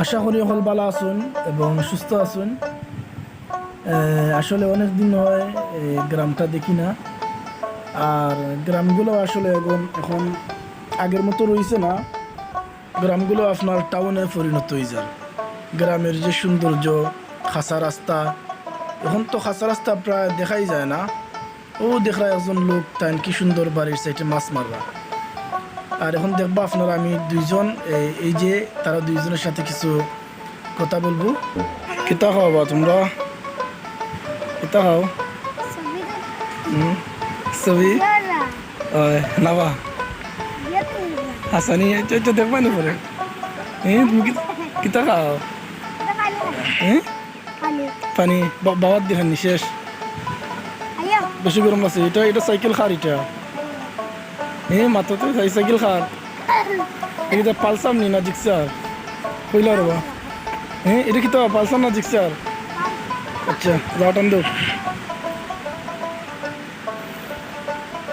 আশা করি সকল ভালো আছেন এবং সুস্থ আছেন। আসলে অনেক দিন হয় গ্রামটা দেখি না। আর গ্রামগুলো আসলে এখন এখন আগের মতো রয়েছে না। গ্রামগুলো আপনার টাউনে পরিণত হয়ে যায়। গ্রামের যে সৌন্দর্য, খাসা রাস্তা, এখন তো খাসা রাস্তা প্রায় দেখাই যায় না। ও দেখা একজন লোক তাই কি সুন্দর বাড়ির সাইডে মাছ মাররা। আর এখন দেখব আপনারা আমি দুইজন এই- যে তারা দুইজনের সাথে কিছু কথা বলব। কেতা কিতা খাওয়াবা তোমরা? কিতা খাও? হুম? ছবি? নাবা? হাসানি দেখবা নি পরে? হ্যাঁ তুমি কি- কিতা খাও? হ্যাঁ পানি। বা- বাবার দিলেন শেষ। বেশি গরম আছে এটা এটা সাইকেল খার এটা। মাত্র তো এটা নি না হ্যাঁ এটা কি তো না আচ্ছা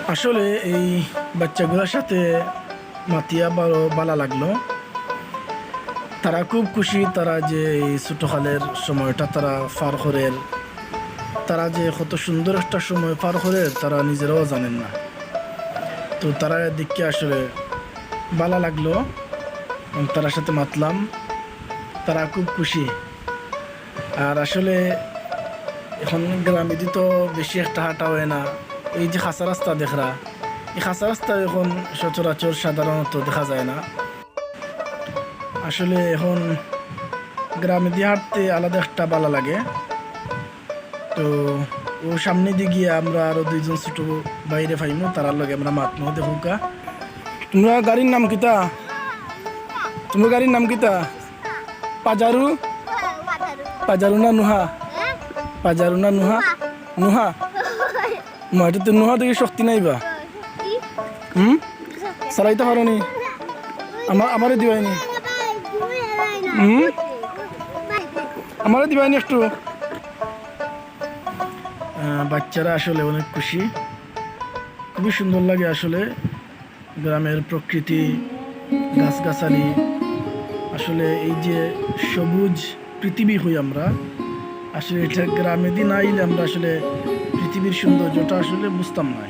আসলে এই বাচ্চাগুলোর সাথে মাতিয়া বড় বালা লাগল। তারা খুব খুশি, তারা যে এই ছোটকালের সময়টা তারা পার করের। তারা যে কত সুন্দর একটা সময় পার করে তারা নিজেরাও জানেন না। তো তারা দেখে আসলে ভালো লাগল এবং তার সাথে মাতলাম। তারা খুব খুশি। আর আসলে এখন গ্রামে তো বেশি একটা হাঁটা হয় না, এই যে খাসা রাস্তা দেখরা, এই খাসা রাস্তা এখন সচরাচর সাধারণত দেখা যায় না। আসলে এখন গ্রামে দিয়ে হাঁটতে আলাদা একটা ভালো লাগে। তো ও সামনে দিয়ে গিয়ে আমরা আরও দুইজন ছোট বাইরে ফাইমু, তারার লগে আমরা মাতমো দেখুকা তোমরা গাড়ির নাম কিতা? তোমার গাড়ির নাম কিতা? পাজারু? পাজারু না নুহা? পাজারু না নুহা? নুহা? মাটি তো নুহা দেখি শক্তি নাইবা হুম? চালাইতে পারো নি আমার আমারে দিবাইনি? হুম? আমারে দিবাইনি একটু। বাচ্চারা আসলে অনেক খুশি। খুবই সুন্দর লাগে আসলে গ্রামের প্রকৃতি, গাছগাছালি। আসলে এই যে সবুজ পৃথিবী হই আমরা, আসলে এটা গ্রামে দিন আইলে আমরা আসলে পৃথিবীর সৌন্দর্যটা আসলে বুঝতাম না।